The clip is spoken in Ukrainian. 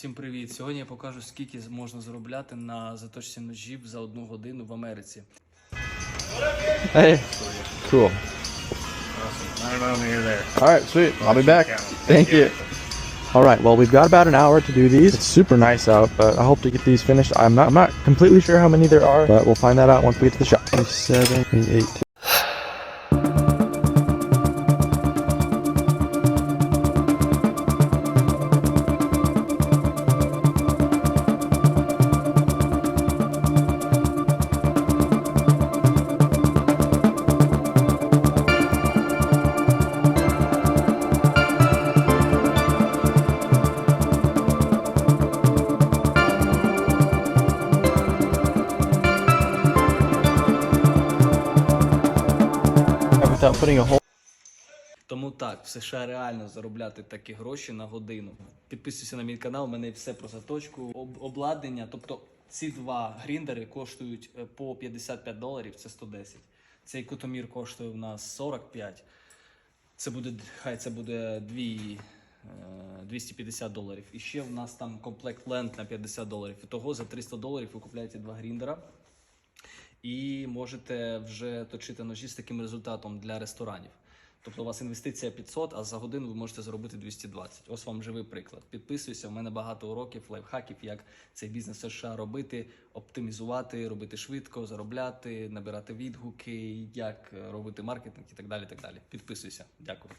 Всім привіт! Сьогодні я покажу, скільки можна заробляти на заточці ножів за одну годину в Америці. Hey. Cool. All sweet. I'll be back. Thank you. All right. Well, we've got about an hour to do these. It's super nice out, but I hope to get these finished. I'm not. I'm not completely sure how many there are, but we'll find that out once we get to the shop. Seven, eight. Without putting a hole. Тому так, в США реально заробляти такі гроші на годину. Підписуйся на мій канал, у мене все про заточку, об, обладнання. Тобто ці два гріндери коштують е, по 55 доларів, це 110. Цей кутомір коштує в нас 45. Це буде, хай це буде дві, е, 250 доларів. І ще в нас там комплект ленд на 50 доларів. Того за 300 доларів ви купуєте два гріндера. І можете вже точити ножі з таким результатом для ресторанів. Тобто у вас інвестиція 500, а за годину ви можете заробити 220. Ось вам живий приклад. Підписуйся. У мене багато уроків, лайфхаків, як цей бізнес США робити, оптимізувати, робити швидко, заробляти, набирати відгуки, як е, робити маркетинг і так далі. Так далі. Підписуйся. Дякую.